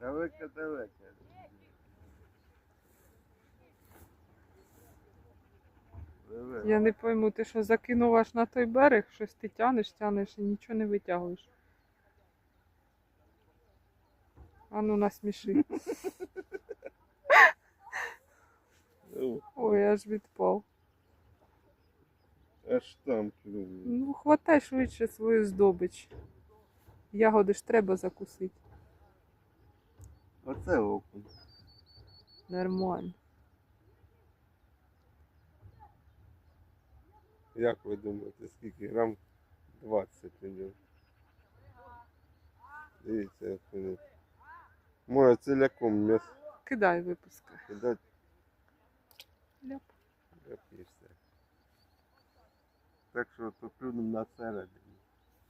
Далеко, далеко. Я не пойму, ти що закинув аж на той берег, щось ти тянеш, тянеш і нічого не витягуєш. А ну насміши. Ну, Ой, аж відпав. Аж там клює. Ну, хватай швидше свою здобич. Ягоди ж треба закусити. Оце окунь. Нормально. Як ви думаєте, скільки грам? 20 у нього. Дивіться, як вони. Моє ціляком м'ясо Кидай випускай. кидати, Ляп. як і все. Так що то на середину.